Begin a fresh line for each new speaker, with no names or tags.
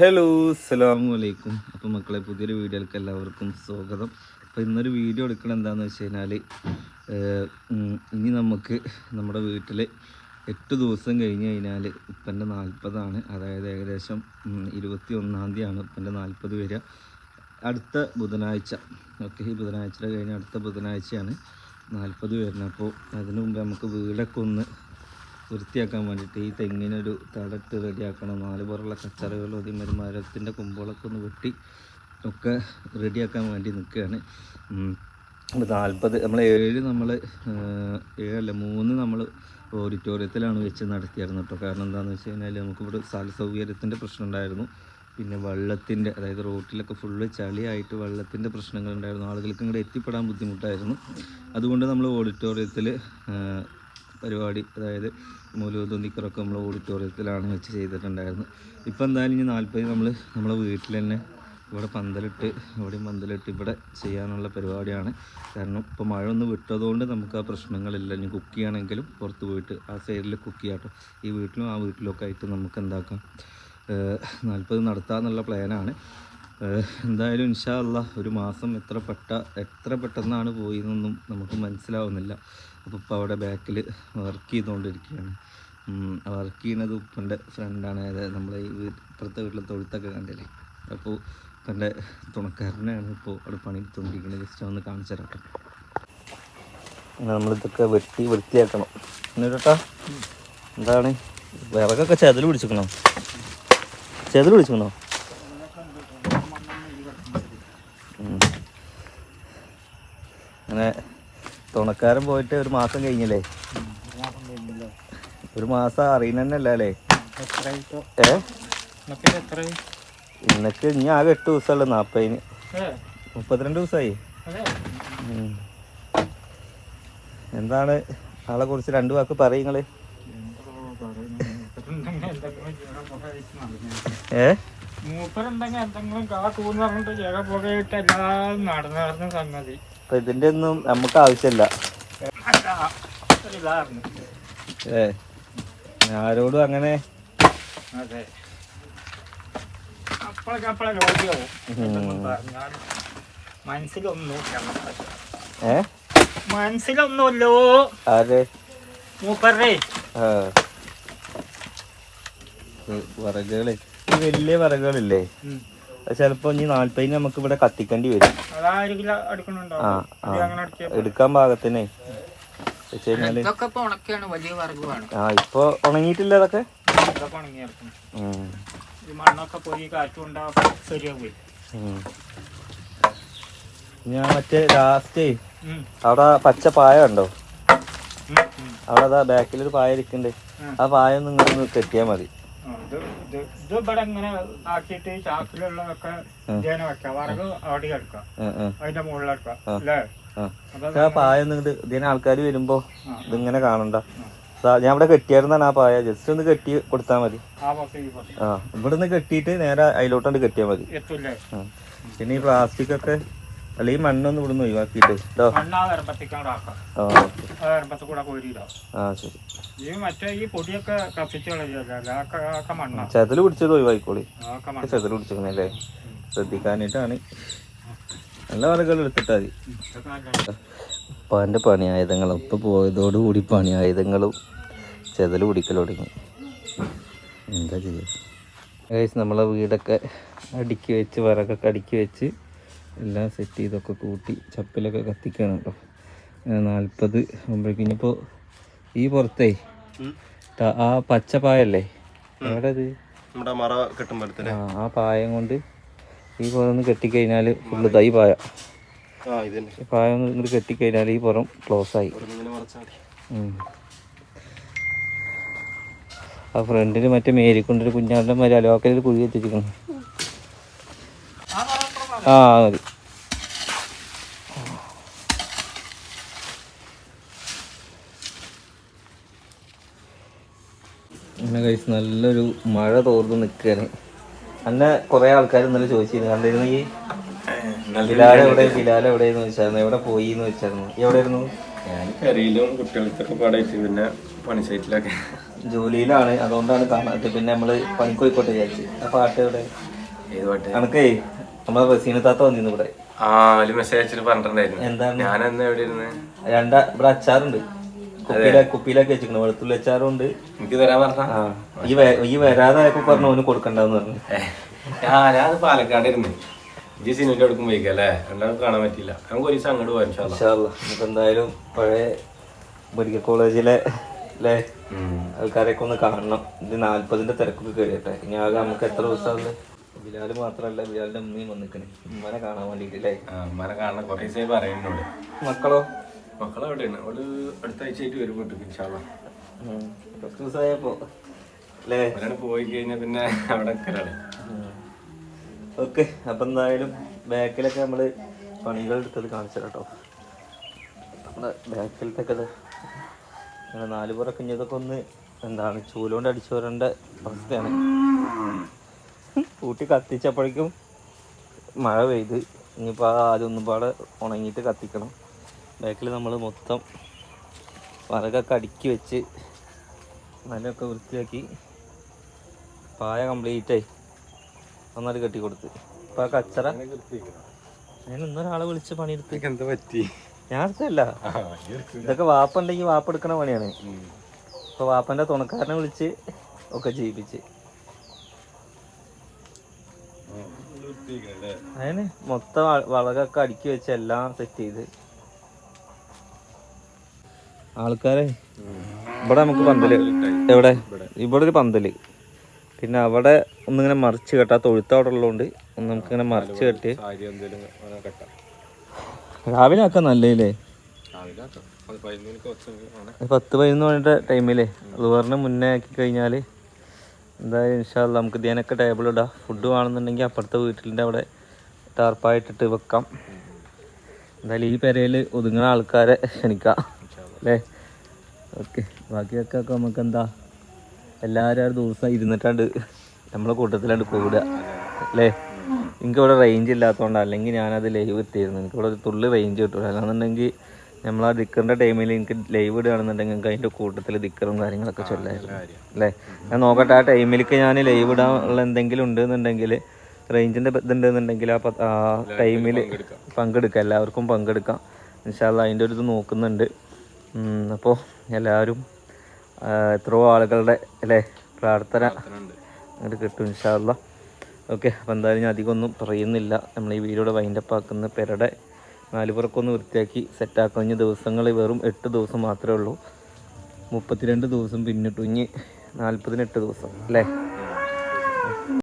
Hello അസ്സലാമു അലൈക്കും അപ്പോൾ മക്കളെ പുതിയൊരു വീഡിയോയിലേക്ക് എല്ലാവർക്കും സ്വാഗതം. അപ്പോൾ ഇന്നൊരു വീഡിയോ എടുക്കണം എന്താണെന്ന് വെച്ച് കഴിഞ്ഞാൽ ഇനി നമുക്ക് നമ്മുടെ വീട്ടിൽ എട്ട് ദിവസം കഴിഞ്ഞ് കഴിഞ്ഞാൽ ഉപ്പന്റെ നാൽപ്പതാണ് അതായത് ഏകദേശം ഇരുപത്തി ഒന്നാം തീയതിയാണ് ഉപ്പന്റെ നാൽപ്പത് വരിക. അടുത്ത ബുധനാഴ്ച ഓക്കെ ഈ ബുധനാഴ്ച കഴിഞ്ഞ് അടുത്ത ബുധനാഴ്ചയാണ് നാൽപ്പത് വരുന്നത്. അപ്പോൾ അതിനു മുമ്പ് നമുക്ക് വീടൊക്കെ ഒന്ന് വൃത്തിയാക്കാൻ വേണ്ടിയിട്ട് ഈ തെങ്ങിനൊരു തടട്ട് റെഡിയാക്കണം. നാല് പുറമുള്ള കച്ചറകളും അതേമാതിരി മരത്തിന്റെ കൊമ്പുകളൊക്കെ ഒന്ന് വെട്ടി ഒക്കെ റെഡിയാക്കാൻ വേണ്ടി നിൽക്കുകയാണ്. അപ്പോൾ നാൽപ്പത് നമ്മൾ ഏഴ് നമ്മൾ ഏഴല്ല മൂന്ന് നമ്മൾ ഓഡിറ്റോറിയത്തിലാണ് വെച്ച് നടത്തിയായിരുന്നു കേട്ടോ. കാരണം എന്താണെന്ന് വെച്ച് കഴിഞ്ഞാൽ നമുക്കിവിടെ സ്ഥല സൗകര്യത്തിന്റെ പ്രശ്നം ഉണ്ടായിരുന്നു. പിന്നെ വെള്ളത്തിന്റെ അതായത് റോട്ടിലൊക്കെ ഫുള്ള് ചളിയായിട്ട് വെള്ളത്തിന്റെ പ്രശ്നങ്ങളുണ്ടായിരുന്നു. ആളുകൾക്ക് ഇങ്ങോട്ട് എത്തിപ്പെടാൻ ബുദ്ധിമുട്ടായിരുന്നു. അതുകൊണ്ട് നമ്മൾ ഓഡിറ്റോറിയത്തിൽ പരിപാടി അതായത് മൂലൂതുന്നിക്കറൊക്കെ നമ്മൾ ഓഡിറ്റോറിയത്തിലാണ് വെച്ച് ചെയ്തിട്ടുണ്ടായിരുന്നത്. ഇപ്പം എന്തായാലും ഇനി നാൽപ്പത് നമ്മൾ നമ്മളെ വീട്ടിൽ തന്നെ ഇവിടെ പന്തലിട്ട് ഇവിടെയും പന്തലിട്ട് ഇവിടെ ചെയ്യാനുള്ള പരിപാടിയാണ്. കാരണം ഇപ്പോൾ മഴ ഒന്ന് വിട്ടതുകൊണ്ട് നമുക്ക് ആ പ്രശ്നങ്ങളില്ല. ഇനി കുക്ക് ചെയ്യണമെങ്കിലും പുറത്ത് പോയിട്ട് ആ സൈഡിൽ കുക്ക് ചെയ്യാട്ടോ ഈ വീട്ടിലും ആ വീട്ടിലും ഒക്കെ ആയിട്ട് നമുക്ക് എന്താക്കാം? നാൽപ്പത് നടത്താമെന്നുള്ള പ്ലാനാണ്. എന്തായാലും ഇൻഷാല്ല ഒരു മാസം എത്ര പെട്ട എത്ര പെട്ടെന്നാണ് പോയതെന്നൊന്നും നമുക്ക് മനസ്സിലാവുന്നില്ല. അപ്പോൾ ഇപ്പോൾ അവിടെ ബാക്കിൽ വർക്ക് ചെയ്തുകൊണ്ടിരിക്കുകയാണ് വർക്ക് ചെയ്യുന്നത് ഉപ്പന്റെ ഫ്രണ്ടാണ് അതായത് നമ്മളെ ഈ ഇപ്പുറത്തെ വീട്ടിലെ തൊഴുത്തൊക്കെ കണ്ടില്ലേ? അപ്പോൾ ഉപ്പന്റെ തുണക്കാരനാണ് ഇപ്പോൾ അവിടെ പണിയെടുത്തുകൊണ്ടിരിക്കുന്നത് ജസ്റ്റ് ഒന്ന് കാണിച്ചു തരാം നമ്മളിതൊക്കെ വെട്ടി വൃത്തിയാക്കണം. എന്നിട്ടാ എന്താണ്? വിറകൊക്കെ ചെതൽ പിടിച്ചിക്കണോ ചെതൽ പിടിച്ചിക്കണോ ഉം. അങ്ങനെ തുണക്കാരൻ പോയിട്ട് ഒരു മാസം കഴിഞ്ഞല്ലേ? ഒരു മാസം അറിയുന്നല്ല അല്ലേ ഏ? ഇന്നക്ക് ഇനി ആകെ എട്ട് ദിവസമല്ല നാപ്പതിന്. മുപ്പത്തിരണ്ട് ദിവസമായി. എന്താണ് ആളെ കുറിച്ച് രണ്ടു വാക്ക് പറയുങ്ങൾ? ഏ?
മൂപ്പരുണ്ടെങ്കിൽ എന്തെങ്കിലും കാക്കൂന്ന് പറഞ്ഞിട്ട് ജഗ പുകയിട്ട് എല്ലാം നടന്നു നടന്ന സംഗതി.
അപ്പൊ ഇതിന്റെ ഒന്നും നമുക്ക് ആവശ്യമില്ല. ഏ ആരോടും അങ്ങനെ
അതെ. മനസ്സിലൊന്നുമില്ല.
ആ. ഈ വിറകുകൾ വലിയ വിറകുകളില്ലേ അത് ചിലപ്പോ ഇനി നാല്പതിന് നമുക്ക് ഇവിടെ കത്തിക്കേണ്ടി വരും. ആ ആ. എടുക്കാൻ പാകത്തിനെ. വെച്ച്
കഴിഞ്ഞാൽ
ആ ഇപ്പൊ ഉണങ്ങിയിട്ടില്ല അതൊക്കെ. ഞാൻ മറ്റേ ലാസ്റ്റ് അവിടെ പച്ച പായ ഉണ്ടോ. അവിടെ ബാക്കിലൊരു പായ
ഇരിക്കണ്ടേ.
ആ പായ ഒന്ന് ഇങ്ങനെ കെട്ടിയാ മതി.
ഇത് ഇത് ഇത് ഇവിടെ ഇങ്ങനെ ആക്കിയിട്ട് ചാക്കിലുള്ളതൊക്കെ ഇങ്ങനെ വെക്കാം. വറക് അവിടെ എടുക്കാം. അതിന്റെ മുകളിലെടുക്കാം. അല്ലേ?
ആ. പായ ഇതിന് ആൾക്കാർ വരുമ്പോ ഇതിങ്ങനെ കാണണ്ട. ഞാൻ ഇവിടെ കെട്ടിയായിരുന്നാണ് ആ പായ. ജസ്റ്റ് ഒന്ന് കെട്ടി കൊടുത്താൽ മതി.
ആ
ഇവിടെ നിന്ന് കെട്ടിയിട്ട് നേരെ അതിലോട്ടാണ്ട് കെട്ടിയാൽ മതി. പിന്നെ ഈ പ്ലാസ്റ്റിക് ഒക്കെ അല്ല ഈ മണ്ണൊന്നും ഇവിടെ നിന്ന് ഒഴിവാക്കിയിട്ട്. കേട്ടോ
മണ്ണാ വരമ്പത്തേക്കാണ്ട് ആക്കാം
ആ ശരി. ചെതൽ പിടിച്ചത്
പിടിച്ചേ
ചെതൽ പിടിച്ചിരിക്കണല്ലേ ശ്രദ്ധിക്കാനായിട്ടാണ്. നല്ല വറകൾ എടുത്തിട്ടാ മതി. ഉപ്പാന്റെ പണി ആയുധങ്ങളും ഉപ്പ് പോയതോടുകൂടി പണി ആയുധങ്ങളും ചെതൽ പിടിക്കൽ തുടങ്ങി. എന്താ ചെയ്യുക നമ്മളെ വീടൊക്കെ അടുക്കി വെച്ച് വിറകൊക്കെ അടുക്കി വെച്ച് എല്ലാം സെറ്റ് ചെയ്തൊക്കെ കൂട്ടി ചപ്പിലൊക്കെ കത്തിക്കണം കേട്ടോ. നാൽപ്പത് ആകുമ്പോഴേക്കും ഇനിയിപ്പോൾ ഈ പുറത്തേ ആ പച്ച പായല്ലേ? എവിടെ ഇത്
നമ്മുടെ മറ കെട്ടുമ്പോഴത്തേന്.
ആ പായം കൊണ്ട് ഈ പുറം ഒന്ന് കെട്ടിക്കഴിഞ്ഞാൽ ഫുള്ള് തൈ പായ. ഈ പായം ഒന്ന് ഇങ്ങോട്ട് കെട്ടിക്കഴിഞ്ഞാൽ ഈ പുറം ക്ലോസ് ആയി. ആ ഫ്രണ്ടിൽ മറ്റേ മേരിക്കൊണ്ടൊരു കുഞ്ഞാളുടെ മാതിരി അലോക്കലിൽ കുഴി വെച്ചിരിക്കണം ആ മതി. എന്നെ കഴിച്ച് നല്ലൊരു മഴ തോർന്ന് നിൽക്കുകയാണ് അന്നെ കുറേ ആൾക്കാർ ഇന്നലെ ചോദിച്ചിരുന്നു കണ്ടിരുന്നു ഈ ബിലാൽ എവിടെ ബിലാൽ എവിടെയെന്ന് ചോദിച്ചായിരുന്നു എവിടെ പോയി എന്ന് ചോദിച്ചായിരുന്നു എവിടെയായിരുന്നു?
ഞാൻ കരയിലും കുട്ടികൾക്കൊക്കെ പാടായിട്ട് പിന്നെ പണി സൈറ്റിലൊക്കെ.
ജോലിയിലാണ് അതുകൊണ്ടാണ് കാണാത്തത്. പിന്നെ നമ്മൾ പണിക്കോയിക്കോട്ടെ വിചാരിച്ചു. ആ പാട്ട് എവിടെ?
ഏത് പാട്ട്?
നമ്മളെ റസീന താത്ത വന്നിരുന്നു ഇവിടെ.
ആ ഒരു മെസ്സേജ് അയച്ചിട്ട് പറഞ്ഞിട്ടുണ്ടായിരുന്നു.
എന്താണ്?
ഞാൻ അന്ന് എവിടെ ഇരുന്ന്?
രണ്ട ഇവിടെ അച്ചാറുണ്ട്. കുപ്പിയിലെ കുപ്പിയിലൊക്കെ വെച്ചിരിക്കണം വെളുത്തുള്ളി അച്ചാറും ഉണ്ട്
എനിക്ക് തരാൻ പറഞ്ഞ?
ഈ വ- ഈ വരാതായപ്പോ പറഞ്ഞു ഓന് കൊടുക്കണ്ടെന്ന് പറഞ്ഞു.
ഞാനത് ഞാൻ പാലക്കാട് ഇരുന്ന് ഇജ്ജ് സിനിമയുടെ അടുക്കും പോയിക്കാം അല്ലേ? രണ്ടാമത് കാണാൻ പറ്റിയില്ല. നമുക്ക് ഒരു ദിവസം അങ്ങോട്ട് പോകാം ഇൻഷാല്ലാ.
ഇൻഷാല്ലാ. നമുക്ക് എന്തായാലും പഴയ മെഡിക്കൽ കോളേജിലെ അല്ലേ
ഉം.
ആൾക്കാരെയൊക്കെ ഒന്ന് കാണണം. ഇത് നാല്പതിന്റെ തിരക്കൊക്കെ കഴിയട്ടെ ഇനി ആകെ നമുക്ക് എത്ര ദിവസമാണ് ബിലാൽ മാത്രല്ല ബിലാലിന്റെ ഉമ്മയും വന്നിക്കണേ. ഉമ്മനെ കാണാൻ
വേണ്ടിട്ടില്ലേ ഉമ്മനെ കാണാൻ കുറേ സേ പറയുന്നുണ്ട്.
മക്കളോ?
മക്കളെ എവിടെയാണ്? അവൾ അടുത്ത ആഴ്ച ആയിട്ട് വരും വീട്ടിൽ ഇൻഷാല്ല
ഉം. കുറച്ച് ദിവസമായപ്പോ അല്ലേ?
അവരാണ് പോയി കഴിഞ്ഞാൽ പിന്നെ അവിടെ നിൽക്കലാണ്
ഓക്കെ അപ്പൊ എന്തായാലും ബാക്കിലൊക്കെ നമ്മൾ പണികൾ എടുത്തത് കാണിച്ചു കേട്ടോ. നമ്മുടെ ബാക്കിലത്തെ നാലുപുറ കഞ്ഞതൊക്കെ ഒന്ന് എന്താണ് ചൂലുകൊണ്ട് അടിച്ചു വരേണ്ട അവസ്ഥയാണ്. കൂട്ടി കത്തിച്ചപ്പോഴേക്കും മഴ പെയ്ത്. ഇനിയിപ്പോൾ ഒന്നും പാടെ ഉണങ്ങിയിട്ട് കത്തിക്കണം. ബാക്കിൽ നമ്മൾ മൊത്തം വറകൊക്കെ അടുക്കി വെച്ച് നല്ലൊക്കെ വൃത്തിയാക്കി പായ കംപ്ലീറ്റ് ആയി. നന്നായിട്ട് കെട്ടി കൊടുത്ത് ഇപ്പം ആ കച്ചറ ഞാൻ ഇന്നൊരാളെ വിളിച്ച് പണിയെടുത്ത്.
എന്താ പറ്റി?
ഞാൻ എടുത്തല്ല ഇതൊക്കെ വാപ്പ ഉണ്ടെങ്കിൽ വാപ്പ എടുക്കണ പണിയാണ്. ഇപ്പൊ വാപ്പന്റെ തുണക്കാരനെ വിളിച്ച് ഒക്കെ ചെയ്യിപ്പിച്ച്. അതിന് മൊത്തം വളകൊക്കെ അടുക്കി വെച്ച് എല്ലാം സെറ്റ് ചെയ്ത്. ആൾക്കാരെ ഇവിടെ നമുക്ക് പന്തൽ. എവിടെ? ഇവിടെ ഒരു പന്തൽ. പിന്നെ അവിടെ ഒന്നിങ്ങനെ മറിച്ച് കെട്ടാ തൊഴുത്ത് അവിടെ ഉള്ളതുകൊണ്ട് ഒന്ന് നമുക്കിങ്ങനെ മറിച്ച് കെട്ടി. രാവിലെ ആക്കാൻ നല്ലേ പത്ത് പതിനൊന്ന് മണിയുടെ ടൈമിലേ ലുവറിന് മുന്നേ ആക്കി കഴിഞ്ഞാൽ എന്തായാലും ഇൻഷാല്ല നമുക്ക് ഇതിനൊക്കെ ടേബിൾ ഇടാം. ഫുഡ് വേണമെന്നുണ്ടെങ്കിൽ അപ്പുറത്തെ വീട്ടിലിന്റെ അവിടെ ടാർപ്പായിട്ടിട്ട് വെക്കാം. എന്തായാലും ഈ പെരയിൽ ഒതുങ്ങുന്ന ആൾക്കാരെ ക്ഷണിക്കാം. അല്ലേ? ഓക്കെ. ബാക്കിയൊക്കെ നമുക്ക് എന്താ എല്ലാവരും ആ ദിവസം ഇരുന്നിട്ടാണ്ട് നമ്മളെ കൂട്ടത്തിലാണ്ട് കൂടുക അല്ലേ? എനിക്കിവിടെ റേഞ്ച് ഇല്ലാത്തതുകൊണ്ട് അല്ലെങ്കിൽ ഞാനത് ലൈവ് എത്തിയിരുന്നു എനിക്കിവിടെ ഒരു തുള്ളി റേഞ്ച് കിട്ടില്ല അല്ലാന്നുണ്ടെങ്കിൽ നമ്മൾ ആ ദിക്കറിന്റെ ടൈമിൽ എനിക്ക് ലൈവ് ഇടുകയാണെന്നുണ്ടെങ്കിൽ എനിക്ക് അതിന്റെ കൂട്ടത്തിൽ ദിക്കറും കാര്യങ്ങളൊക്കെ ചൊല്ലായിരുന്നു. അല്ലേ? ഞാൻ നോക്കട്ടെ ആ ടൈമിലേക്ക് ഞാൻ ലൈവ് ഇടാനുള്ള എന്തെങ്കിലും ഉണ്ടെന്നുണ്ടെങ്കിൽ റേഞ്ചിന്റെ ഇതുണ്ടെന്നുണ്ടെങ്കിൽ ആ ടൈമിൽ പങ്കെടുക്കാം. എല്ലാവർക്കും പങ്കെടുക്കാം. ഇൻഷാല്ല അതിന്റെ ഒരു ഇത് നോക്കുന്നുണ്ട്. അപ്പോൾ എല്ലാവരും എത്രയോ ആളുകളുടെ അല്ലേ പ്രാർത്ഥന അങ്ങോട്ട് കിട്ടും ഇൻഷാല്ല ഓക്കെ അപ്പോൾ എന്തായാലും ഞാൻ അധികം ഒന്നും പറയുന്നില്ല. നമ്മൾ ഈ വീഡിയോയുടെ വൈൻഡപ്പ് ആക്കുന്ന പെരടെ നാലുപുറക്കൊന്ന് വൃത്തിയാക്കി സെറ്റാക്കുന്ന ഇനി ദിവസങ്ങൾ വെറും എട്ട് ദിവസം മാത്രമേ ഉള്ളൂ. മുപ്പത്തിരണ്ട് ദിവസം പിന്നിട്ടു. ഇനി നാൽപ്പതിനെട്ട് ദിവസം അല്ലേ?